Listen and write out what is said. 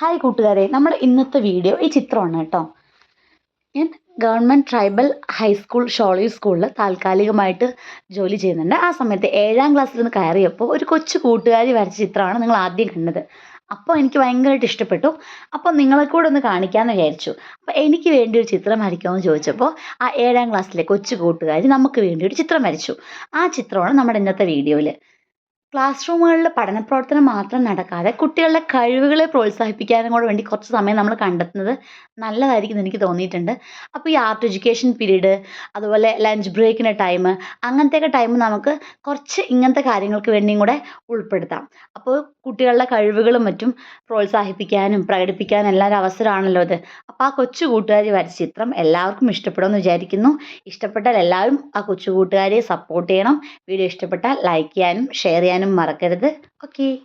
Hi കൂട്ടുകാരെ. നമ്മുടെ ഇന്നത്തെ വീഡിയോ ഈ ചിത്രമാണ് കേട്ടോ. ഞാൻ ഗവൺമെന്റ് ട്രൈബൽ ഹൈസ്കൂൾ ഷോളി സ്കൂളിൽ താൽക്കാലികമായിട്ട് ജോലി ചെയ്യുന്നുണ്ട്. ആ സമയത്ത് ഏഴാം ക്ലാസ്സിൽ നിന്ന് കയറിയപ്പോൾ ഒരു കൊച്ചു കൂട്ടുകാരി വരച്ച ചിത്രമാണ് നിങ്ങൾ ആദ്യം കണ്ടത്. അപ്പോൾ എനിക്ക് ഭയങ്കരമായിട്ട് ഇഷ്ടപ്പെട്ടു. അപ്പോൾ നിങ്ങളെ കൂടെ ഒന്ന് കാണിക്കാമെന്ന് വിചാരിച്ചു. അപ്പോൾ എനിക്ക് വേണ്ടി ഒരു ചിത്രം വരയ്ക്കുമെന്ന് ചോദിച്ചപ്പോൾ ആ ഏഴാം ക്ലാസ്സിലെ കൊച്ചു കൂട്ടുകാരി നമുക്ക് വേണ്ടി ഒരു ചിത്രം വരച്ചു. ആ ചിത്രമാണ് നമ്മുടെ ഇന്നത്തെ വീഡിയോയിൽ ക്ലാസ് റൂമുകളിൽ പഠന പ്രവർത്തനം മാത്രം നടക്കാതെ കുട്ടികളുടെ കഴിവുകളെ പ്രോത്സാഹിപ്പിക്കാനും കൂടെ വേണ്ടി കുറച്ച് സമയം നമ്മൾ കണ്ടെത്തുന്നത് നല്ലതായിരിക്കും എനിക്ക് തോന്നിയിട്ടുണ്ട്. അപ്പോൾ ഈ ആർട്ട് എഡ്യൂക്കേഷൻ പീരീഡ് അതുപോലെ ലഞ്ച് ബ്രേക്കിന്റെ ടൈം അങ്ങനത്തെയൊക്കെ ടൈം നമുക്ക് കുറച്ച് ഇങ്ങനത്തെ കാര്യങ്ങൾക്ക് വേണ്ടിയും കൂടെ ഉൾപ്പെടുത്താം. അപ്പോൾ കുട്ടികളുടെ കഴിവുകളും മറ്റും പ്രോത്സാഹിപ്പിക്കാനും പ്രകടിപ്പിക്കാനും എല്ലാം ഒരു അവസരമാണല്ലോ അത് അപ്പോൾ ആ കൊച്ചു കൂട്ടുകാരി വരച്ച ചിത്രം എല്ലാവർക്കും ഇഷ്ടപ്പെടുമെന്ന് വിചാരിക്കുന്നു. ഇഷ്ടപ്പെട്ടാൽ എല്ലാവരും ആ കൊച്ചു കൂട്ടുകാരിയെ സപ്പോർട്ട് ചെയ്യണം. വീഡിയോ ഇഷ്ടപ്പെട്ടാൽ ലൈക്ക് ചെയ്യാനും ഷെയർ ചെയ്യാനും മറക്കരുത്. ഓക്കേ.